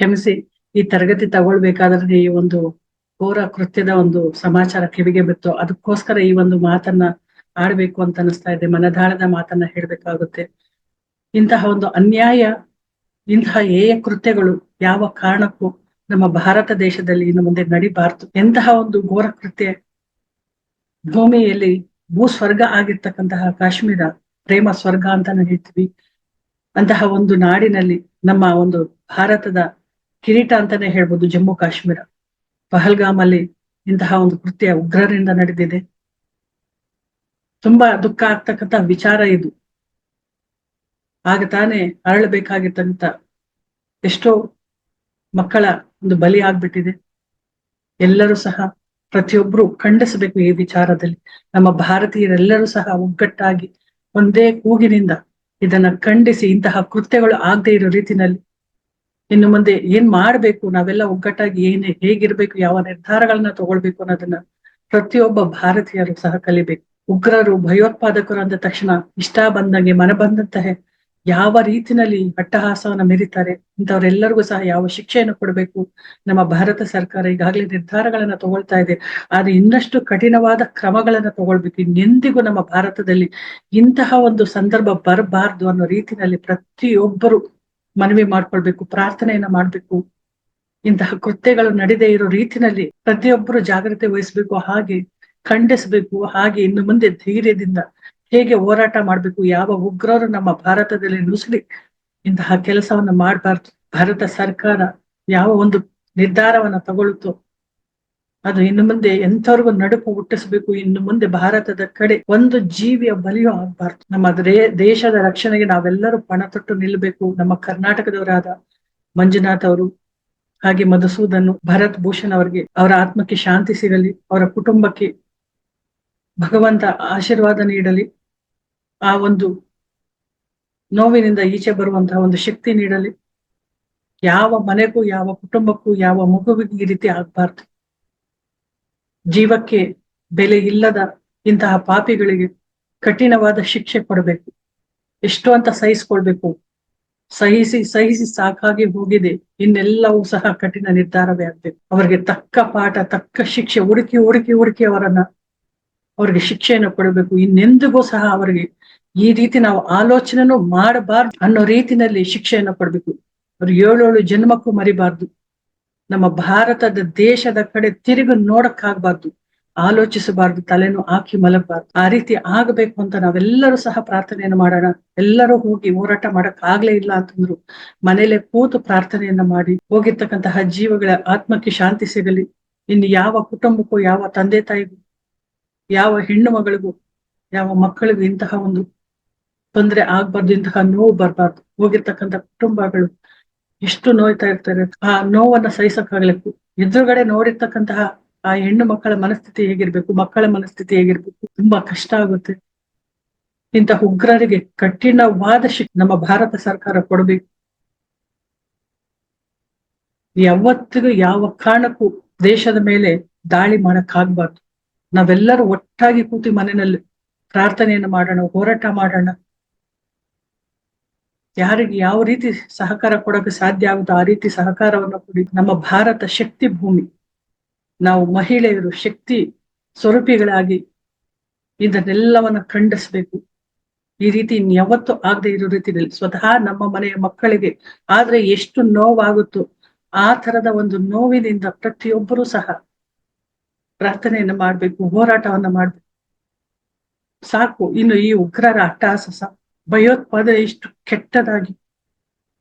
ಕ್ಷಮಿಸಿ, ಈ ತರಗತಿ ತಗೊಳ್ಬೇಕಾದ್ರೆ ಈ ಒಂದು ಘೋರ ಕೃತ್ಯದ ಒಂದು ಸಮಾಚಾರ ಕಿವಿಗೆ ಬಿತ್ತು. ಅದಕ್ಕೋಸ್ಕರ ಈ ಒಂದು ಮಾತನ್ನ ಆಡ್ಬೇಕು ಅಂತ ಅನಿಸ್ತಾ ಇದೆ. ಮನದಾಳದ ಮಾತನ್ನ ಹೇಳ್ಬೇಕಾಗುತ್ತೆ. ಇಂತಹ ಒಂದು ಅನ್ಯಾಯ, ಇಂತಹ ಏಯ ಕೃತ್ಯಗಳು ಯಾವ ಕಾರಣಕ್ಕೂ ನಮ್ಮ ಭಾರತ ದೇಶದಲ್ಲಿ ಇನ್ನು ಮುಂದೆ ನಡಿಬಾರ್ದು. ಎಂತಹ ಒಂದು ಘೋರ ಕೃತ್ಯ ಭೂಮಿಯಲ್ಲಿ ಭೂಸ್ವರ್ಗ ಆಗಿರ್ತಕ್ಕಂತಹ ಕಾಶ್ಮೀರ ಪ್ರೇಮ ಸ್ವರ್ಗ ಅಂತ ಹೇಳ್ತೀವಿ. ಅಂತಹ ಒಂದು ನಾಡಿನಲ್ಲಿ ನಮ್ಮ ಒಂದು ಭಾರತದ ಕಿರೀಟ ಅಂತಾನೆ ಹೇಳ್ಬೋದು ಜಮ್ಮು ಕಾಶ್ಮೀರ. ಪಹಲ್ಗಾಮ್ ಅಲ್ಲಿ ಇಂತಹ ಒಂದು ಕೃತ್ಯ ಉಗ್ರರಿಂದ ನಡೆದಿದೆ. ತುಂಬಾ ದುಃಖ ಆಗ್ತಕ್ಕಂತ ವಿಚಾರ ಇದು. ಆಗ ತಾನೇ ಅರಳಬೇಕಾಗಿತ್ತಂತ ಎಷ್ಟೋ ಮಕ್ಕಳ ಒಂದು ಬಲಿ ಆಗ್ಬಿಟ್ಟಿದೆ. ಎಲ್ಲರೂ ಸಹ ಪ್ರತಿಯೊಬ್ರು ಖಂಡಿಸಬೇಕು ಈ ವಿಚಾರದಲ್ಲಿ. ನಮ್ಮ ಭಾರತೀಯರೆಲ್ಲರೂ ಸಹ ಒಗ್ಗಟ್ಟಾಗಿ ಒಂದೇ ಕೂಗಿನಿಂದ ಇದನ್ನ ಖಂಡಿಸಿ ಇಂತಹ ಕೃತ್ಯಗಳು ಆಗದೆ ಇರೋ ರೀತಿನಲ್ಲಿ ಇನ್ನು ಮುಂದೆ ಏನ್ ಮಾಡ್ಬೇಕು? ನಾವೆಲ್ಲ ಒಗ್ಗಟ್ಟಾಗಿ ಏನ್ ಹೇಗಿರ್ಬೇಕು? ಯಾವ ನಿರ್ಧಾರಗಳನ್ನ ತಗೊಳ್ಬೇಕು ಅನ್ನೋದನ್ನ ಪ್ರತಿಯೊಬ್ಬ ಭಾರತೀಯರು ಸಹ ಕಲಿಬೇಕು. ಉಗ್ರರು ಭಯೋತ್ಪಾದಕರು ಅಂದ ತಕ್ಷಣ ಇಷ್ಟ ಬಂದಂಗೆ ಮನ ಬಂದಂತಹ ಯಾವ ರೀತಿನಲ್ಲಿ ಅಟ್ಟಹಾಸವನ್ನ ಮೆರಿತಾರೆ? ಇಂಥವ್ರೆಲ್ಲರಿಗೂ ಸಹ ಯಾವ ಶಿಕ್ಷೆಯನ್ನು ಕೊಡಬೇಕು? ನಮ್ಮ ಭಾರತ ಸರ್ಕಾರ ಈಗಾಗಲೇ ನಿರ್ಧಾರಗಳನ್ನ ತಗೊಳ್ತಾ ಇದೆ. ಆದ್ರೆ ಇನ್ನಷ್ಟು ಕಠಿಣವಾದ ಕ್ರಮಗಳನ್ನ ತಗೊಳ್ಬೇಕು. ಇನ್ನೆಂದಿಗೂ ನಮ್ಮ ಭಾರತದಲ್ಲಿ ಇಂತಹ ಒಂದು ಸಂದರ್ಭ ಬರಬಾರ್ದು ಅನ್ನೋ ರೀತಿನಲ್ಲಿ ಪ್ರತಿಯೊಬ್ಬರು ಮನವಿ ಮಾಡ್ಕೊಳ್ಬೇಕು, ಪ್ರಾರ್ಥನೆಯನ್ನ ಮಾಡ್ಬೇಕು. ಇಂತಹ ಕೃತ್ಯಗಳು ನಡೆದೇ ಇರೋ ರೀತಿನಲ್ಲಿ ಪ್ರತಿಯೊಬ್ಬರು ಜಾಗ್ರತೆ ವಹಿಸ್ಬೇಕು, ಹಾಗೆ ಖಂಡಿಸ್ಬೇಕು, ಹಾಗೆ ಇನ್ನು ಮುಂದೆ ಧೈರ್ಯದಿಂದ ಹೇಗೆ ಹೋರಾಟ ಮಾಡ್ಬೇಕು, ಯಾವ ಉಗ್ರರು ನಮ್ಮ ಭಾರತದಲ್ಲಿ ನುಸುಳಿ ಇಂತಹ ಕೆಲಸವನ್ನ ಮಾಡಬಾರ್ದು. ಭಾರತ ಸರ್ಕಾರ ಯಾವ ಒಂದು ನಿರ್ಧಾರವನ್ನ ತಗೊಳ್ಳುತ್ತೋ ಅದು ಇನ್ನು ಮುಂದೆ ಎಂಥವ್ರಿಗೂ ನಡುಪು ಹುಟ್ಟಿಸಬೇಕು. ಇನ್ನು ಮುಂದೆ ಭಾರತದ ಕಡೆ ಒಂದು ಜೀವಿಯ ಬಲಿಯೂ ಆಗ್ಬಾರ್ದು. ನಮ್ಮ ದೇಶದ ರಕ್ಷಣೆಗೆ ನಾವೆಲ್ಲರೂ ಪಣ ತೊಟ್ಟು ನಿಲ್ಲಬೇಕು. ನಮ್ಮ ಕರ್ನಾಟಕದವರಾದ ಮಂಜುನಾಥ್ ಅವರು ಹಾಗೆ ಮಧುಸೂದನ್ ಭರತ್ ಭೂಷಣ್ ಅವರಿಗೆ ಅವರ ಆತ್ಮಕ್ಕೆ ಶಾಂತಿ ಸಿಗಲಿ, ಅವರ ಕುಟುಂಬಕ್ಕೆ ಭಗವಂತ ಆಶೀರ್ವಾದ ನೀಡಲಿ. ಆ ಒಂದು ನೋವಿನಿಂದ ಈಚೆ ಬರುವಂತಹ ಒಂದು ಶಕ್ತಿ ನೀಡಲಿ. ಯಾವ ಮನೆಗೂ, ಯಾವ ಕುಟುಂಬಕ್ಕೂ, ಯಾವ ಮಗುವಿಗೂ ಈ ರೀತಿ ಆಗ್ಬಾರ್ದು. ಜೀವಕ್ಕೆ ಬೆಲೆ ಇಲ್ಲದ ಇಂತಹ ಪಾಪಿಗಳಿಗೆ ಕಠಿಣವಾದ ಶಿಕ್ಷೆ ಕೊಡಬೇಕು. ಎಷ್ಟು ಅಂತ ಸಹಿಸ್ಕೊಳ್ಬೇಕು. ಸಹಿಸಿ ಸಹಿಸಿ ಸಾಕಾಗಿ ಹೋಗಿದೆ. ಇನ್ನೆಲ್ಲವೂ ಸಹ ಕಠಿಣ ನಿರ್ಧಾರವೇ ಆಗ್ಬೇಕು. ಅವರಿಗೆ ತಕ್ಕ ಪಾಠ, ತಕ್ಕ ಶಿಕ್ಷೆ, ಹುಡುಕಿ ಹುಡುಕಿ ಹುಡುಕಿ ಅವರನ್ನ ಅವರಿಗೆ ಶಿಕ್ಷೆಯನ್ನು ಕೊಡಬೇಕು. ಇನ್ನೆಂದಿಗೂ ಸಹ ಅವರಿಗೆ ಈ ರೀತಿ ನಾವು ಆಲೋಚನೆನೂ ಮಾಡಬಾರ್ದು ಅನ್ನೋ ರೀತಿನಲ್ಲಿ ಶಿಕ್ಷೆಯನ್ನು ಕೊಡ್ಬೇಕು. ಅವ್ರು ಏಳೇಳು ಜನ್ಮಕ್ಕೂ ಮರಿಬಾರ್ದು. ನಮ್ಮ ಭಾರತದ ದೇಶದ ಕಡೆ ತಿರುಗಿ ನೋಡಕ್ಕಾಗಬಾರ್ದು, ಆಲೋಚಿಸಬಾರ್ದು ತಲೆನೂ ಹಾಕಿ ಮಲಗಬಾರ್ದು. ಆ ರೀತಿ ಆಗಬೇಕು ಅಂತ ನಾವೆಲ್ಲರೂ ಸಹ ಪ್ರಾರ್ಥನೆಯನ್ನು ಮಾಡೋಣ. ಎಲ್ಲರೂ ಹೋಗಿ ಹೋರಾಟ ಮಾಡಕ್ ಆಗ್ಲೇ ಇಲ್ಲ ಅಂತಂದ್ರು ಮನೇಲೆ ಕೂತು ಪ್ರಾರ್ಥನೆಯನ್ನ ಮಾಡಿ, ಹೋಗಿರ್ತಕ್ಕಂತಹ ಜೀವಗಳ ಆತ್ಮಕ್ಕೆ ಶಾಂತಿ ಸಿಗಲಿ. ಇನ್ನು ಯಾವ ಕುಟುಂಬಕ್ಕೂ, ಯಾವ ತಂದೆ ತಾಯಿಗೂ, ಯಾವ ಹೆಣ್ಣು ಮಗಳಿಗೂ, ಯಾವ ಮಕ್ಕಳಿಗೂ ಇಂತಹ ಒಂದು ತೊಂದರೆ ಆಗ್ಬಾರ್ದು, ಇಂತಹ ನೋವು ಬರಬಾರ್ದು. ಹೋಗಿರ್ತಕ್ಕಂಥ ಕುಟುಂಬಗಳು ಎಷ್ಟು ನೋಯ್ತಾ ಇರ್ತಾರೆ. ಆ ನೋವನ್ನ ಸಹಿಸಕ್ಕಾಗ್ಲಿಕ್ಕೆ ಎದುರುಗಡೆ ನೋಡಿರ್ತಕ್ಕಂತಹ ಆ ಹೆಣ್ಣು ಮಕ್ಕಳ ಮನಸ್ಥಿತಿ ಹೇಗಿರ್ಬೇಕು, ಮಕ್ಕಳ ಮನಸ್ಥಿತಿ ಹೇಗಿರ್ಬೇಕು, ತುಂಬಾ ಕಷ್ಟ ಆಗುತ್ತೆ. ಇಂತಹ ಉಗ್ರರಿಗೆ ಕಠಿಣವಾದ ಶಿಕ್ಷೆ ನಮ್ಮ ಭಾರತ ಸರ್ಕಾರ ಕೊಡಬೇಕು. ಯಾವತ್ತಿಗೂ ಯಾವ ಕಾರಣಕ್ಕೂ ದೇಶದ ಮೇಲೆ ದಾಳಿ ಮಾಡಕ್ ಆಗ್ಬಾರ್ದು ನಾವೆಲ್ಲರೂ ಒಟ್ಟಾಗಿ ಕೂತಿ ಮನೆಯಲ್ಲಿ ಪ್ರಾರ್ಥನೆಯನ್ನು ಮಾಡೋಣ, ಹೋರಾಟ ಮಾಡೋಣ. ಯಾರಿಗೆ ಯಾವ ರೀತಿ ಸಹಕಾರ ಕೊಡಕ್ಕೆ ಸಾಧ್ಯ ಆಗುತ್ತೋ ಆ ರೀತಿ ಸಹಕಾರವನ್ನು ಕೊಡಿ. ನಮ್ಮ ಭಾರತ ಶಕ್ತಿ ಭೂಮಿ. ನಾವು ಮಹಿಳೆಯರು ಶಕ್ತಿ ಸ್ವರೂಪಿಗಳಾಗಿ ಇದನ್ನೆಲ್ಲವನ್ನ ಖಂಡಿಸ್ಬೇಕು. ಈ ರೀತಿ ಯಾವತ್ತೂ ಆಗದೆ ಇರೋ ರೀತಿಯಲ್ಲಿ ಸ್ವತಃ ನಮ್ಮ ಮನೆಯ ಮಕ್ಕಳಿಗೆ ಆದ್ರೆ ಎಷ್ಟು ನೋವಾಗುತ್ತೋ ಆ ತರದ ಒಂದು ನೋವಿನಿಂದ ಪ್ರತಿಯೊಬ್ಬರೂ ಸಹ ಪ್ರಾರ್ಥನೆಯನ್ನು ಮಾಡ್ಬೇಕು, ಹೋರಾಟವನ್ನ ಮಾಡ್ಬೇಕು. ಸಾಕು, ಇನ್ನು ಈ ಉಗ್ರರ ಅಟ್ಟಹಾಸ ಭಯೋತ್ಪಾದನೆ ಇಷ್ಟು ಕೆಟ್ಟದಾಗಿ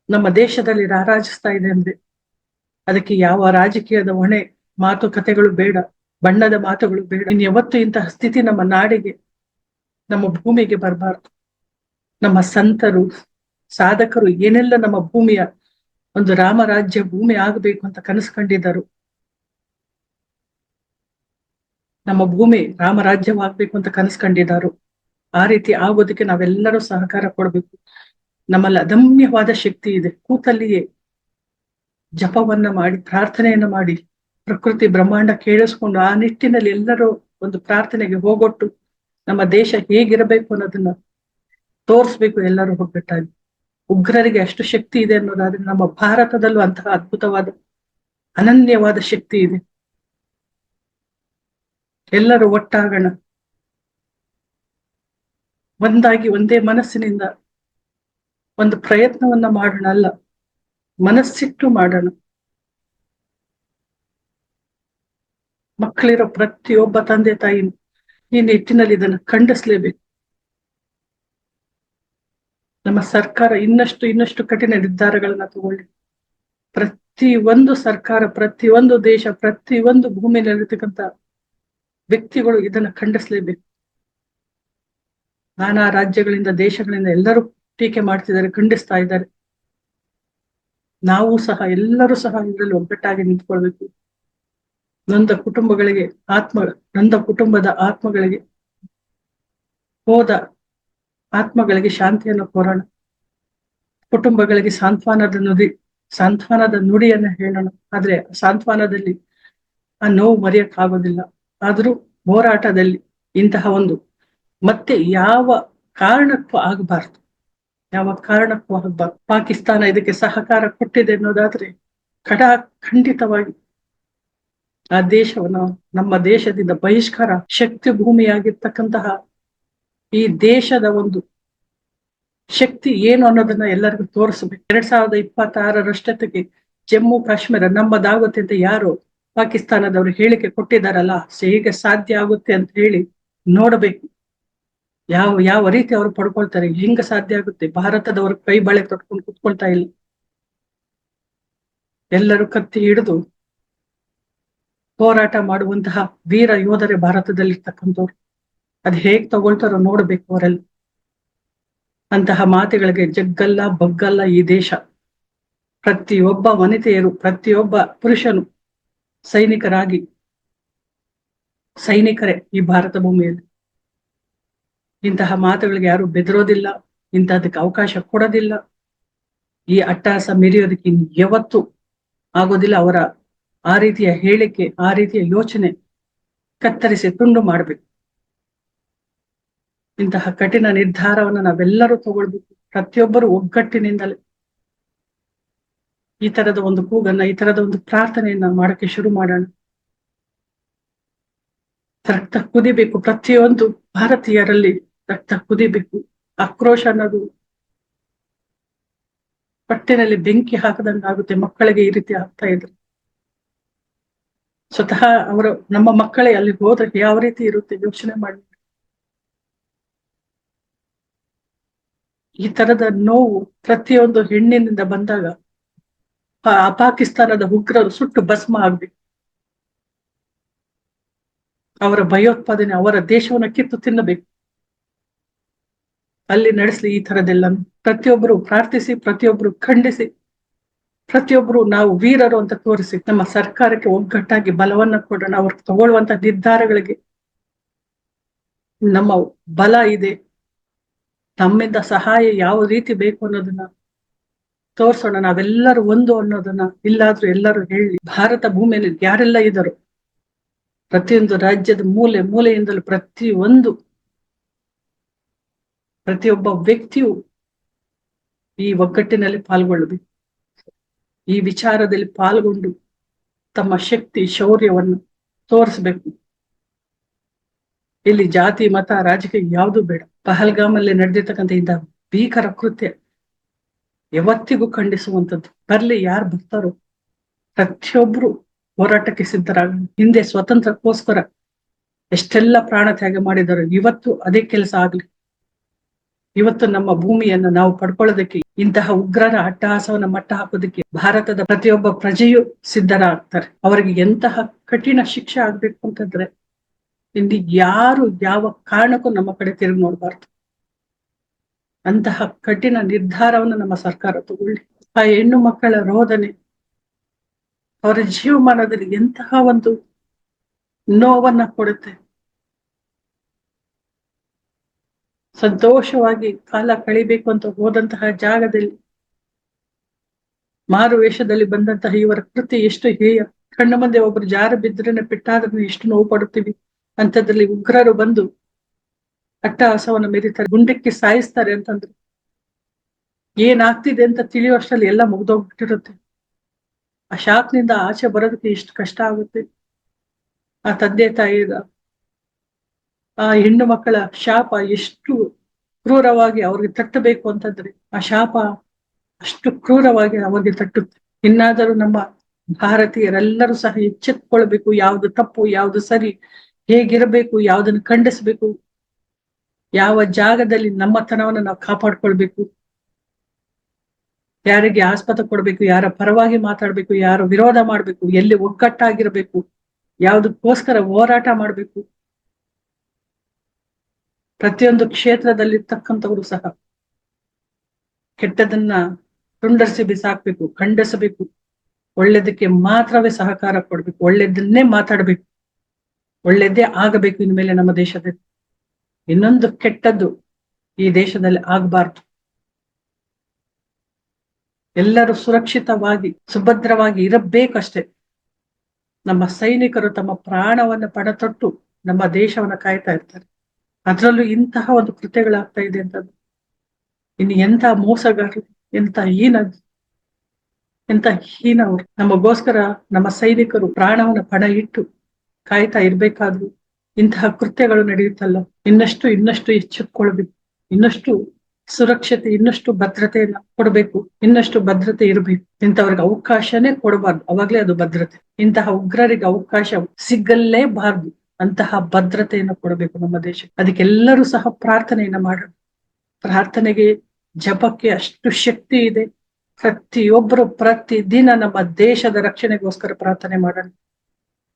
ನಮ್ಮ ದೇಶದಲ್ಲಿ ರಾರಾಜಿಸ್ತಾ ಇದೆ ಅಂದ್ರೆ ಅದಕ್ಕೆ ಯಾವ ರಾಜಕೀಯದ ಹೊಣೆ, ಮಾತುಕತೆಗಳು ಬೇಡ, ಬಣ್ಣದ ಮಾತುಗಳು ಬೇಡ. ಇನ್ ಯಾವತ್ತು ಇಂತಹ ಸ್ಥಿತಿ ನಮ್ಮ ನಾಡಿಗೆ, ನಮ್ಮ ಭೂಮಿಗೆ ಬರಬಾರ್ದು. ನಮ್ಮ ಸಂತರು, ಸಾಧಕರು ಏನೆಲ್ಲ ನಮ್ಮ ಭೂಮಿಯ ಒಂದು ರಾಮರಾಜ್ಯ ಭೂಮಿ ಆಗಬೇಕು ಅಂತ ಕನಸು ಕಂಡಿದ್ದರು ನಮ್ಮ ಭೂಮಿ ರಾಮರಾಜ್ಯವಾಗಬೇಕು ಅಂತ ಕನಸು ಕಂಡಿದ್ದಾರು ಆ ರೀತಿ ಆಗೋದಕ್ಕೆ ನಾವೆಲ್ಲರೂ ಸಹಕಾರ ಕೊಡಬೇಕು. ನಮ್ಮಲ್ಲಿ ಅದಮ್ಯವಾದ ಶಕ್ತಿ ಇದೆ. ಕೂತಲ್ಲಿಯೇ ಜಪವನ್ನ ಮಾಡಿ, ಪ್ರಾರ್ಥನೆಯನ್ನ ಮಾಡಿ, ಪ್ರಕೃತಿ ಬ್ರಹ್ಮಾಂಡ ಕೇಳಿಸ್ಕೊಂಡು ಆ ನಿಟ್ಟಿನಲ್ಲಿ ಎಲ್ಲರೂ ಒಂದು ಪ್ರಾರ್ಥನೆಗೆ ಹೋಗೊಟ್ಟು ನಮ್ಮ ದೇಶ ಹೇಗಿರಬೇಕು ಅನ್ನೋದನ್ನ ತೋರಿಸ್ಬೇಕು ಎಲ್ಲರೂ ಒಗ್ಗಟ್ಟಾಗಿ. ಉಗ್ರರಿಗೆ ಅಷ್ಟು ಶಕ್ತಿ ಇದೆ ಅನ್ನೋದಾದ್ರೆ ನಮ್ಮ ಭಾರತದಲ್ಲೂ ಅಂತಹ ಅದ್ಭುತವಾದ, ಅನನ್ಯವಾದ ಶಕ್ತಿ ಇದೆ. ಎಲ್ಲರೂ ಒಟ್ಟಾಗೋಣ. ಒಂದಾಗಿ ಒಂದೇ ಮನಸ್ಸಿನಿಂದ ಒಂದು ಪ್ರಯತ್ನವನ್ನ ಮಾಡೋಣ ಅಲ್ಲ ಮನಸ್ಸಿಟ್ಟು ಮಾಡೋಣ. ಮಕ್ಕಳಿರೋ ಪ್ರತಿಯೊಬ್ಬ ತಂದೆ ತಾಯಿ ಈ ನಿಟ್ಟಿನಲ್ಲಿ ಇದನ್ನು ಖಂಡಿಸ್ಲೇಬೇಕು. ನಮ್ಮ ಸರ್ಕಾರ ಇನ್ನಷ್ಟು ಇನ್ನಷ್ಟು ಕಠಿಣ ನಿರ್ಧಾರಗಳನ್ನ ತಗೊಳ್ಳಿ. ಪ್ರತಿ ಒಂದು ಸರ್ಕಾರ, ಪ್ರತಿ ಒಂದು ದೇಶ, ಪ್ರತಿ ಒಂದು ಭೂಮಿಯಲ್ಲಿರ್ತಕ್ಕಂಥ ವ್ಯಕ್ತಿಗಳು ಇದನ್ನ ಖಂಡಿಸ್ಲೇಬೇಕು. ನಾನಾ ರಾಜ್ಯಗಳಿಂದ, ದೇಶಗಳಿಂದ ಎಲ್ಲರೂ ಟೀಕೆ ಮಾಡ್ತಿದ್ದಾರೆ, ಖಂಡಿಸ್ತಾ ಇದ್ದಾರೆ. ನಾವು ಸಹ, ಎಲ್ಲರೂ ಸಹ ಇದರಲ್ಲಿ ಒಗ್ಗಟ್ಟಾಗಿ ನಿಂತ್ಕೊಳ್ಬೇಕು. ನೊಂದ ಕುಟುಂಬಗಳಿಗೆ ಆತ್ಮ, ನೊಂದ ಕುಟುಂಬದ ಆತ್ಮಗಳಿಗೆ ಹೋದ ಆತ್ಮಗಳಿಗೆ ಶಾಂತಿಯನ್ನು ಕೋರೋಣ ಕುಟುಂಬಗಳಿಗೆ ಸಾಂತ್ವನದ ನುಡಿ, ಸಾಂತ್ವನದ ನುಡಿಯನ್ನು ಹೇಳೋಣ. ಆದ್ರೆ ಸಾಂತ್ವನದಲ್ಲಿ ಆ ನೋವು ಮರೆಯಕ್ಕಾಗೋದಿಲ್ಲ. ಆದ್ರೂ ಹೋರಾಟದಲ್ಲಿ ಇಂತಹ ಒಂದು ಮತ್ತೆ ಯಾವ ಕಾರಣಕ್ಕೂ ಆಗಬಾರ್ದು. ಯಾವ ಕಾರಣಕ್ಕೂ ಆಗಬಾರ್ದು. ಪಾಕಿಸ್ತಾನ ಇದಕ್ಕೆ ಸಹಕಾರ ಕೊಟ್ಟಿದೆ ಅನ್ನೋದಾದ್ರೆ ಖಡಾ ಖಂಡಿತವಾಗಿ ಆ ದೇಶವನ್ನು, ನಮ್ಮ ದೇಶದಿಂದ ಬಹಿಷ್ಕಾರ ಶಕ್ತಿ ಭೂಮಿಯಾಗಿರ್ತಕ್ಕಂತಹ ಈ ದೇಶದ ಒಂದು ಶಕ್ತಿ ಏನು ಅನ್ನೋದನ್ನ ಎಲ್ಲರಿಗೂ ತೋರಿಸ್ಬೇಕು. ಎರಡ್ ಸಾವಿರದ ಇಪ್ಪತ್ತಾರರಷ್ಟೊತ್ತಿಗೆ ಜಮ್ಮು ಕಾಶ್ಮೀರ ನಮ್ಮದಾಗುತ್ತೆ ಅಂತ ಯಾರು ಪಾಕಿಸ್ತಾನದವರು ಹೇಳಿಕೆ ಕೊಟ್ಟಿದ್ದಾರಲ್ಲ ಹೇಗೆ ಸಾಧ್ಯ ಆಗುತ್ತೆ ಅಂತ ಹೇಳಿ ನೋಡಬೇಕು. ಯಾವ ಯಾವ ರೀತಿ ಅವರು ಪಡ್ಕೊಳ್ತಾರೆ, ಹೆಂಗ ಸಾಧ್ಯ ಆಗುತ್ತೆ? ಭಾರತದವರು ಕೈ ಬಳೆ ತೊಟ್ಕೊಂಡು ಕುತ್ಕೊಳ್ತಾ ಇಲ್ಲ. ಎಲ್ಲರೂ ಕತ್ತಿ ಹಿಡಿದು ಹೋರಾಟ ಮಾಡುವಂತಹ ವೀರ ಯೋಧರೇ ಭಾರತದಲ್ಲಿರ್ತಕ್ಕಂಥವ್ರು. ಅದ್ ಹೇಗ್ ತಗೊಳ್ತಾರೋ ನೋಡ್ಬೇಕು ಅವರೆಲ್ಲ. ಅಂತಹ ಮಾತುಗಳಿಗೆ ಜಗ್ಗಲ್ಲ, ಬಗ್ಗಲ್ಲ ಈ ದೇಶ. ಪ್ರತಿಯೊಬ್ಬ ವನಿತೆಯರು, ಪ್ರತಿಯೊಬ್ಬ ಪುರುಷನು ಸೈನಿಕರಾಗಿ, ಸೈನಿಕರೇ ಈ ಭಾರತ ಭೂಮಿಯಲ್ಲಿ. ಇಂತಹ ಮಾತುಗಳಿಗೆ ಯಾರು ಬೆದರೋದಿಲ್ಲ, ಇಂತಹದಕ್ಕೆ ಅವಕಾಶ ಕೊಡೋದಿಲ್ಲ. ಈ ಅಟ್ಟಹಾಸ ಮೆರೆಯೋದಕ್ಕೆ ಯಾವತ್ತು ಆಗೋದಿಲ್ಲ. ಅವರ ಆ ರೀತಿಯ ಹೇಳಿಕೆ, ಆ ರೀತಿಯ ಯೋಚನೆ ಕತ್ತರಿಸಿ ತುಂಡು ಮಾಡಬೇಕು. ಇಂತಹ ಕಠಿಣ ನಿರ್ಧಾರವನ್ನು ನಾವೆಲ್ಲರೂ ತಗೊಳ್ಬೇಕು. ಪ್ರತಿಯೊಬ್ಬರು ಒಗ್ಗಟ್ಟಿನಿಂದಲೇ. ಈ ತರದ ಒಂದು ಕೂಗನ್ನ, ಈ ತರದ ಒಂದು ಪ್ರಾರ್ಥನೆಯನ್ನ ಮಾಡಕ್ಕೆ ಶುರು ಮಾಡೋಣ. ರಕ್ತ ಕುದಿಬೇಕು. ಪ್ರತಿಯೊಂದು ಭಾರತೀಯರಲ್ಲಿ ರಕ್ತ ಕುದಿಬೇಕು ಆಕ್ರೋಶ ಅನ್ನೋದು ಪಟ್ಟಿನಲ್ಲಿ ಬೆಂಕಿ ಹಾಕದಂಗ ಆಗುತ್ತೆ ಮಕ್ಕಳಿಗೆ ಈ ರೀತಿ ಆಗ್ತಾ ಇದ್ರು ಸ್ವತಃ ಅವರು ನಮ್ಮ ಮಕ್ಕಳೇ ಅಲ್ಲಿ ಹೋದ್ರೆ ಯಾವ ರೀತಿ ಇರುತ್ತೆ ಯೋಚನೆ ಮಾಡಿ. ಈ ತರದ ನೋವು ಪ್ರತಿಯೊಂದು ಹೆಣ್ಣಿನಿಂದ ಬಂದಾಗ ಆ ಪಾಕಿಸ್ತಾನದ ಉಗ್ರರು ಸುಟ್ಟು ಭಸ್ಮ ಆಗ್ಬೇಕು. ಅವರ ಭಯೋತ್ಪಾದನೆ ಅವರ ದೇಶವನ್ನ ಕಿತ್ತು ತಿನ್ನಬೇಕು. ಅಲ್ಲಿ ನಡೆಸಲಿ ಈ ತರದೆಲ್ಲ ಪ್ರತಿಯೊಬ್ಬರು ಪ್ರಾರ್ಥಿಸಿ ಪ್ರತಿಯೊಬ್ಬರು ಖಂಡಿಸಿ ಪ್ರತಿಯೊಬ್ಬರು ನಾವು ವೀರರು ಅಂತ ತೋರಿಸಿ ನಮ್ಮ ಸರ್ಕಾರಕ್ಕೆ ಒಗ್ಗಟ್ಟಾಗಿ ಬಲವನ್ನ ಕೊಡೋಣ, ಅವ್ರು ತಗೊಳ್ಳುವಂತ ನಿರ್ಧಾರಗಳಿಗೆ ನಮ್ಮ ಬಲ ಇದೆ. ನಮ್ಮಿಂದ ಸಹಾಯ ಯಾವ ರೀತಿ ಬೇಕು ಅನ್ನೋದನ್ನ ತೋರ್ಸೋಣ, ನಾವೆಲ್ಲರೂ ಒಂದು ಅನ್ನೋದನ್ನ ಇಲ್ಲಾದ್ರೂ ಎಲ್ಲರೂ ಹೇಳಿ. ಭಾರತ ಭೂಮಿಯಲ್ಲಿ ಯಾರೆಲ್ಲ ಇದ್ದರು? ಪ್ರತಿಯೊಂದು ರಾಜ್ಯದ ಮೂಲೆ, ಮೂಲೆಯಿಂದಲೂ ಪ್ರತಿ ಒಂದು ಪ್ರತಿಯೊಬ್ಬ ವ್ಯಕ್ತಿಯು ಈ ಒಗ್ಗಟ್ಟಿನಲ್ಲಿ ಪಾಲ್ಗೊಳ್ಳಬೇಕು. ಈ ವಿಚಾರದಲ್ಲಿ ಪಾಲ್ಗೊಂಡು ತಮ್ಮ ಶಕ್ತಿ, ಶೌರ್ಯವನ್ನು ತೋರಿಸಬೇಕು. ಇಲ್ಲಿ ಜಾತಿ, ಮತ, ರಾಜಕೀಯ ಯಾವುದು ಬೇಡ. ಪಹಲ್ಗಾಮಲ್ಲಿ ನಡೆದಿರ್ತಕ್ಕಂಥ ಇಂಥ ಭೀಕರ ಕೃತ್ಯ ಯಾವತ್ತಿಗೂ ಖಂಡಿಸುವಂಥದ್ದು. ಬರ್ಲಿ, ಯಾರು ಬರ್ತಾರೋ ಪ್ರತಿಯೊಬ್ರು ಹೋರಾಟಕ್ಕೆ ಸಿದ್ಧರಾಗ ಹಿಂದೆ ಸ್ವತಂತ್ರಕ್ಕೋಸ್ಕರ ಎಷ್ಟೆಲ್ಲ ಪ್ರಾಣ ತ್ಯಾಗ ಮಾಡಿದರು ಇವತ್ತು ಅದೇ ಕೆಲಸ ಆಗ್ಲಿ. ಇವತ್ತು ನಮ್ಮ ಭೂಮಿಯನ್ನ ನಾವು ಪಡ್ಕೊಳ್ಳೋದಕ್ಕೆ ಇಂತಹ ಉಗ್ರರ ಅಟ್ಟಹಾಸವನ್ನ ಮಟ್ಟ ಹಾಕೋದಕ್ಕೆ ಭಾರತದ ಪ್ರತಿಯೊಬ್ಬ ಪ್ರಜೆಯು ಸಿದ್ಧರಾಗ್ತಾರೆ. ಅವರಿಗೆ ಎಂತಹ ಕಠಿಣ ಶಿಕ್ಷೆ ಆಗ್ಬೇಕು ಅಂತಂದ್ರೆ ಇಲ್ಲಿ ಯಾರು ಯಾವ ಕಾರಣಕ್ಕೂ ನಮ್ಮ ಕಡೆ ತಿರುಗಿ ನೋಡಬಾರ್ದು. ಅಂತಹ ಕಠಿಣ ನಿರ್ಧಾರವನ್ನು ನಮ್ಮ ಸರ್ಕಾರ ತಗೊಳ್ಳಿ. ಆ ಹೆಣ್ಣು ಮಕ್ಕಳ ರೋದನೆ, ಅವರ ಜೀವಮಾನದಲ್ಲಿ ಎಂತಹ ಒಂದು ನೋವನ್ನ ಕೊಡುತ್ತೆ. ಸಂತೋಷವಾಗಿ ಕಾಲ ಕಳಿಬೇಕು ಅಂತ ಹೋದಂತಹ ಜಾಗದಲ್ಲಿ, ಮಾರು ವೇಷದಲ್ಲಿ ಬಂದಂತಹ ಇವರ ಕೃತಿ ಎಷ್ಟು ಹೇಯ ಕಣ್ಣ ಮುಂದೆ ಒಬ್ರು ಜಾರ ಬಿದ್ದರೆ ಪೆಟ್ಟಾದ್ರೂ ಎಷ್ಟು ನೋವು ಪಡುತ್ತೀವಿ. ಅಂಥದ್ರಲ್ಲಿ ಉಗ್ರರು ಬಂದು ಅಟ್ಟಹಾಸವನ್ನು ಮೆರಿತಾರೆ, ಗುಂಡಕ್ಕೆ ಸಾಯಿಸ್ತಾರೆ ಅಂತಂದ್ರು. ಏನಾಗ್ತಿದೆ ಅಂತ ತಿಳಿಯುವಷ್ಟರಲ್ಲಿ ಎಲ್ಲ ಮುಗ್ದೋಗ್ಬಿಟ್ಟಿರುತ್ತೆ. ಆ ಶಾಕ್ನಿಂದ ಆಚೆ ಬರೋದಕ್ಕೆ ಎಷ್ಟು ಕಷ್ಟ ಆಗುತ್ತೆ. ಆ ತಂದೆ ತಾಯಿದ ಆ ಹೆಣ್ಣು ಮಕ್ಕಳ ಶಾಪ ಎಷ್ಟು ಕ್ರೂರವಾಗಿ ಅವ್ರಿಗೆ ತಟ್ಟಬೇಕು ಅಂತಂದ್ರೆ ಆ ಶಾಪ ಅಷ್ಟು ಕ್ರೂರವಾಗಿ ಅವರಿಗೆ ತಟ್ಟುತ್ತೆ. ಇನ್ನಾದರೂ ನಮ್ಮ ಭಾರತೀಯರೆಲ್ಲರೂ ಸಹ ಎಚ್ಚೆತ್ಕೊಳ್ಬೇಕು, ಯಾವ್ದು ತಪ್ಪು, ಯಾವ್ದು ಸರಿ, ಹೇಗಿರಬೇಕು, ಯಾವ್ದನ್ನು ಖಂಡಿಸ್ಬೇಕು, ಯಾವ ಜಾಗದಲ್ಲಿ ನಮ್ಮತನವನ್ನು ನಾವು ಕಾಪಾಡ್ಕೊಳ್ಬೇಕು, ಯಾರಿಗೆ ಆಸ್ಪತ್ರೆ ಕೊಡ್ಬೇಕು, ಯಾರ ಪರವಾಗಿ ಮಾತಾಡ್ಬೇಕು, ಯಾರ ವಿರೋಧ ಮಾಡ್ಬೇಕು, ಎಲ್ಲಿ ಒಗ್ಗಟ್ಟಾಗಿರ್ಬೇಕು, ಯಾವುದಕ್ಕೋಸ್ಕರ ಹೋರಾಟ ಮಾಡ್ಬೇಕು ಪ್ರತಿಯೊಂದು ಕ್ಷೇತ್ರದಲ್ಲಿರ್ತಕ್ಕಂಥವರು ಸಹ ಕೆಟ್ಟದನ್ನ ತುಂಡರಿಸಿ ಬಿಸಾಕ್ಬೇಕು, ಖಂಡಿಸಬೇಕು. ಒಳ್ಳೇದಕ್ಕೆ ಮಾತ್ರವೇ ಸಹಕಾರ ಕೊಡ್ಬೇಕು. ಒಳ್ಳೇದನ್ನೇ ಮಾತಾಡ್ಬೇಕು. ಒಳ್ಳೇದೇ ಆಗಬೇಕು ಇನ್ಮೇಲೆ ನಮ್ಮ ದೇಶದಲ್ಲಿ. ಇನ್ನೊಂದು ಕೆಟ್ಟದ್ದು ಈ ದೇಶದಲ್ಲಿ ಆಗಬಾರ್ದು. ಎಲ್ಲರೂ ಸುರಕ್ಷಿತವಾಗಿ, ಸುಭದ್ರವಾಗಿ ಇರಬೇಕಷ್ಟೇ. ನಮ್ಮ ಸೈನಿಕರು ತಮ್ಮ ಪ್ರಾಣವನ್ನು ಪಡತೊಟ್ಟು ನಮ್ಮ ದೇಶವನ್ನ ಕಾಯ್ತಾ ಇರ್ತಾರೆ. ಅದರಲ್ಲೂ ಇಂತಹ ಒಂದು ಕೃತ್ಯಗಳಾಗ್ತಾ ಇದೆ ಅಂತ ಇನ್ನು ಎಂತ ಮೋಸಗಾರರು ಎಂತ ಹೀನ ಎಂತ ಹೀನ ಅವರು ನಮಗೋಸ್ಕರ ನಮ್ಮ ಸೈನಿಕರು ಪ್ರಾಣವನ್ನು ಪಣ ಇಟ್ಟು ಕಾಯ್ತಾ ಇರ್ಬೇಕಾದ್ರು ಇಂತಹ ಕೃತ್ಯಗಳು ನಡೆಯುತ್ತಲ್ಲ. ಇನ್ನಷ್ಟು ಇನ್ನಷ್ಟು ಎಚ್ಚೆತ್ಕೊಳ್ಬೇಕು. ಇನ್ನಷ್ಟು ಸುರಕ್ಷತೆ, ಇನ್ನಷ್ಟು ಭದ್ರತೆಯನ್ನ ಕೊಡಬೇಕು. ಇನ್ನಷ್ಟು ಭದ್ರತೆ ಇರಬೇಕು. ಇಂಥವ್ರಿಗೆ ಅವಕಾಶನೇ ಕೊಡಬಾರ್ದು. ಅವಾಗ್ಲೇ ಅದು ಭದ್ರತೆ. ಇಂತಹ ಉಗ್ರರಿಗೆ ಅವಕಾಶ ಸಿಗಲೇಬಾರ್ದು. ಅಂತಹ ಭದ್ರತೆಯನ್ನು ಕೊಡಬೇಕು ನಮ್ಮ ದೇಶ ಅದಕ್ಕೆಲ್ಲರೂ ಸಹ ಪ್ರಾರ್ಥನೆಯನ್ನ ಮಾಡೋಣ. ಪ್ರಾರ್ಥನೆಗೆ ಜಪಕ್ಕೆ ಅಷ್ಟು ಶಕ್ತಿ ಇದೆ. ಪ್ರತಿಯೊಬ್ಬರು ಪ್ರತಿ ದಿನ ನಮ್ಮ ದೇಶದ ರಕ್ಷಣೆಗೋಸ್ಕರ ಪ್ರಾರ್ಥನೆ ಮಾಡೋಣ.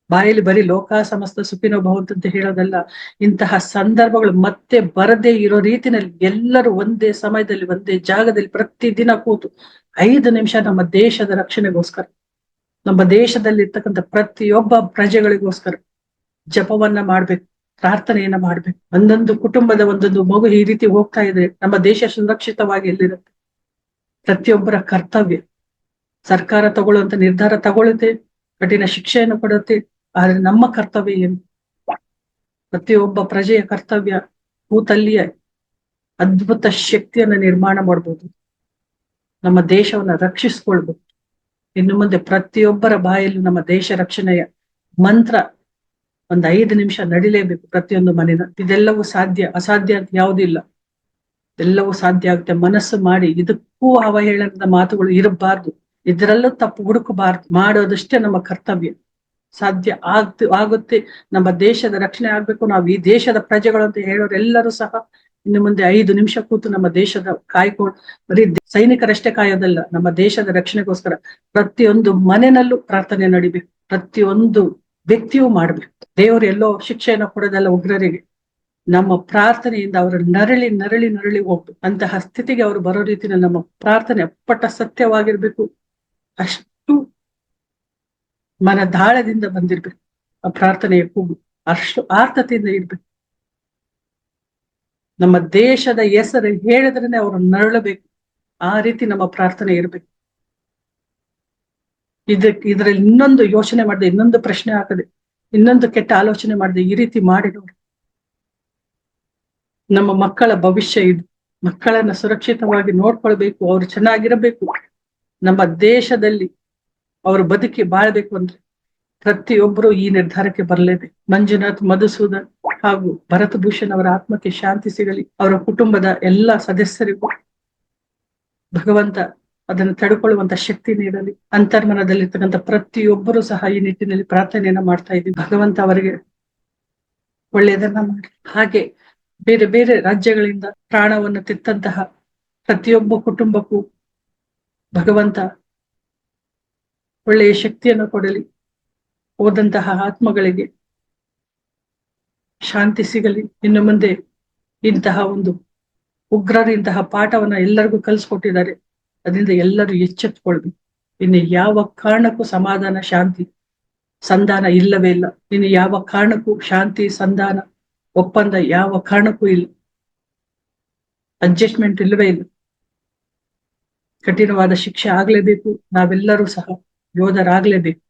ಬಾಯಲ್ಲಿ ಬರೀ ಲೋಕ ಸಮಸ್ತ ಸುಖಿನೋ ಅಂತ ಹೇಳೋದಲ್ಲ, ಇಂತಹ ಸಂದರ್ಭಗಳು ಮತ್ತೆ ಬರದೇ ಇರೋ ರೀತಿನಲ್ಲಿ ಎಲ್ಲರೂ ಒಂದೇ ಸಮಯದಲ್ಲಿ, ಒಂದೇ ಜಾಗದಲ್ಲಿ ಪ್ರತಿ ದಿನ ಕೂತು ಐದು ನಿಮಿಷ ನಮ್ಮ ದೇಶದ ರಕ್ಷಣೆಗೋಸ್ಕರ, ನಮ್ಮ ದೇಶದಲ್ಲಿ ಇರ್ತಕ್ಕಂಥ ಪ್ರತಿಯೊಬ್ಬ ಪ್ರಜೆಗಳಿಗೋಸ್ಕರ ಜಪವನ್ನ ಮಾಡ್ಬೇಕು, ಪ್ರಾರ್ಥನೆಯನ್ನ ಮಾಡ್ಬೇಕು. ಒಂದೊಂದು ಕುಟುಂಬದ ಒಂದೊಂದು ಮಗು ಈ ರೀತಿ ಹೋಗ್ತಾ ಇದೆ ನಮ್ಮ ದೇಶ ಸುರಕ್ಷಿತವಾಗಿ ಎಲ್ಲಿರುತ್ತೆ? ಪ್ರತಿಯೊಬ್ಬರ ಕರ್ತವ್ಯ. ಸರ್ಕಾರ ತಗೊಳ್ಳುವಂತ ನಿರ್ಧಾರ ತಗೊಳ್ಳುತ್ತೆ, ಕಠಿಣ ಶಿಕ್ಷೆಯನ್ನು ಕೊಡುತ್ತೆ, ಆದ್ರೆ ನಮ್ಮ ಕರ್ತವ್ಯ ಏನು? ಪ್ರತಿಯೊಬ್ಬ ಪ್ರಜೆಯ ಕರ್ತವ್ಯ ಕೂತಲ್ಲಿಯ ಅದ್ಭುತ ಶಕ್ತಿಯನ್ನ ನಿರ್ಮಾಣ ಮಾಡ್ಬೋದು. ನಮ್ಮ ದೇಶವನ್ನ ರಕ್ಷಿಸ್ಕೊಳ್ಬೋದು. ಇನ್ನು ಮುಂದೆ ಪ್ರತಿಯೊಬ್ಬರ ಬಾಯಲ್ಲೂ ನಮ್ಮ ದೇಶ ರಕ್ಷಣೆಯ ಮಂತ್ರ ಒಂದ್ ಐದು ನಿಮಿಷ ನಡಿಲೇಬೇಕು ಪ್ರತಿಯೊಂದು ಮನೆನ. ಇದೆಲ್ಲವೂ ಸಾಧ್ಯ, ಅಸಾಧ್ಯ ಅಂತ ಯಾವುದಿಲ್ಲ ಎಲ್ಲವೂ ಸಾಧ್ಯ ಆಗುತ್ತೆ. ಮನಸ್ಸು ಮಾಡಿ, ಇದಕ್ಕೂ ಅವಹೇಳನದ ಮಾತುಗಳು ಇರಬಾರ್ದು. ಇದರಲ್ಲೂ ತಪ್ಪು ಹುಡುಕಬಾರ್ದು. ಮಾಡೋದಷ್ಟೇ ನಮ್ಮ ಕರ್ತವ್ಯ. ಸಾಧ್ಯ ಆಗ್ತು, ಆಗುತ್ತೆ. ನಮ್ಮ ದೇಶದ ರಕ್ಷಣೆ ಆಗ್ಬೇಕು. ನಾವು ಈ ದೇಶದ ಪ್ರಜೆಗಳು ಅಂತ ಹೇಳೋರೆಲ್ಲರೂ ಸಹ ಇನ್ನು ಮುಂದೆ ಐದು ನಿಮಿಷ ಕೂತು ನಮ್ಮ ದೇಶದ ಕಾಯ್ಕೊಂಡು ಬರೀ ಸೈನಿಕರಷ್ಟೇ ಕಾಯೋದಲ್ಲ. ನಮ್ಮ ದೇಶದ ರಕ್ಷಣೆಗೋಸ್ಕರ ಪ್ರತಿಯೊಂದು ಮನೆಯಲ್ಲೂ ಪ್ರಾರ್ಥನೆ ನಡಿಬೇಕು. ಪ್ರತಿಯೊಂದು ವ್ಯಕ್ತಿಯೂ ಮಾಡ್ಬೇಕು. ದೇವರು ಎಲ್ಲೋ ಶಿಕ್ಷೆಯನ್ನು ಕೊಡೋದಲ್ಲ ಉಗ್ರರಿಗೆ. ನಮ್ಮ ಪ್ರಾರ್ಥನೆಯಿಂದ ಅವರು ನರಳಿ ನರಳಿ ನರಳಿ ಹೋಗ್ಬೇಕು. ಅಂತಹ ಸ್ಥಿತಿಗೆ ಅವರು ಬರೋ ರೀತಿಯಲ್ಲಿ ನಮ್ಮ ಪ್ರಾರ್ಥನೆ ಅಪ್ಪಟ ಸತ್ಯವಾಗಿರ್ಬೇಕು. ಅಷ್ಟು ಮನದಾಳದಿಂದ ಬಂದಿರ್ಬೇಕು. ಆ ಪ್ರಾರ್ಥನೆಯ ಕೂಗು. ಅಷ್ಟು ಆರ್ಥತೆಯಿಂದ ಇರ್ಬೇಕು. ನಮ್ಮ ದೇಶದ ಹೆಸರು ಹೇಳಿದ್ರೇನೆ ಅವರು ನರಳಬೇಕು. ಆ ರೀತಿ ನಮ್ಮ ಪ್ರಾರ್ಥನೆ ಇರ್ಬೇಕು. ಇದಕ್ಕೆ ಇದ್ರಲ್ಲಿ ಇನ್ನೊಂದು ಯೋಚನೆ ಮಾಡದೆ, ಇನ್ನೊಂದು ಪ್ರಶ್ನೆ ಹಾಕದೆ, ಇನ್ನೊಂದು ಕೆಟ್ಟ ಆಲೋಚನೆ ಮಾಡದೆ, ಈ ರೀತಿ ಮಾಡಿ ನೋಡಿ ನಮ್ಮ ಮಕ್ಕಳ ಭವಿಷ್ಯ ಇದು. ಮಕ್ಕಳನ್ನ ಸುರಕ್ಷಿತವಾಗಿ ನೋಡ್ಕೊಳ್ಬೇಕು, ಅವ್ರು ಚೆನ್ನಾಗಿರಬೇಕು. ನಮ್ಮ ದೇಶದಲ್ಲಿ ಅವರು ಬದುಕಿ ಬಾಳ್ಬೇಕು ಅಂದ್ರೆ ಪ್ರತಿಯೊಬ್ಬರು ಈ ನಿರ್ಧಾರಕ್ಕೆ ಬರಲೇಬೇಕು. ಮಂಜುನಾಥ್, ಮಧುಸೂದನ್ ಹಾಗೂ ಭರತ್ ಭೂಷಣ್ ಅವರ ಆತ್ಮಕ್ಕೆ ಶಾಂತಿ ಸಿಗಲಿ. ಅವರ ಕುಟುಂಬದ ಎಲ್ಲ ಸದಸ್ಯರಿಗೂ ಭಗವಂತ ಅದನ್ನು ತಡ್ಕೊಳ್ಳುವಂತ ಶಕ್ತಿ ನೀಡಲಿ ಅಂತರ್ಮನದಲ್ಲಿರ್ತಕ್ಕಂಥ ಪ್ರತಿಯೊಬ್ಬರು ಸಹ ಈ ನಿಟ್ಟಿನಲ್ಲಿ ಪ್ರಾರ್ಥನೆಯನ್ನ ಮಾಡ್ತಾ ಇದ್ದೀವಿ. ಭಗವಂತ ಅವರಿಗೆ ಒಳ್ಳೆಯದನ್ನ ಮಾಡಿ. ಹಾಗೆ ಬೇರೆ ಬೇರೆ ರಾಜ್ಯಗಳಿಂದ ಪ್ರಾಣವನ್ನು ತಿತ್ತಂತಹ ಪ್ರತಿಯೊಬ್ಬ ಕುಟುಂಬಕ್ಕೂ ಭಗವಂತ ಒಳ್ಳೆಯ ಶಕ್ತಿಯನ್ನು ಕೊಡಲಿ. ಹೋದಂತಹ ಆತ್ಮಗಳಿಗೆ ಶಾಂತಿ ಸಿಗಲಿ. ಇನ್ನು ಮುಂದೆ ಇಂತಹ ಒಂದು ಉಗ್ರರಿಂತಹ ಪಾಠವನ್ನ ಎಲ್ಲರಿಗೂ ಕಲಿಸ್ಕೊಟ್ಟಿದ್ದಾರೆ. ಅದರಿಂದ ಎಲ್ಲರೂ ಎಚ್ಚೆತ್ಕೊಳ್ಬೇಕು. ಇನ್ನು ಯಾವ ಕಾರಣಕ್ಕೂ ಸಮಾಧಾನ, ಶಾಂತಿ, ಸಂಧಾನ ಇಲ್ಲವೇ ಇಲ್ಲ. ಇನ್ನು ಯಾವ ಕಾರಣಕ್ಕೂ ಶಾಂತಿ, ಸಂಧಾನ, ಒಪ್ಪಂದ ಯಾವ ಕಾರಣಕ್ಕೂ ಇಲ್ಲ. ಅಡ್ಜಸ್ಟ್ಮೆಂಟ್ ಇಲ್ಲವೇ ಇಲ್ಲ. ಕಠಿಣವಾದ ಶಿಕ್ಷೆ ಆಗ್ಲೇಬೇಕು. ನಾವೆಲ್ಲರೂ ಸಹ ಯೋಧರಾಗ್ಲೇಬೇಕು.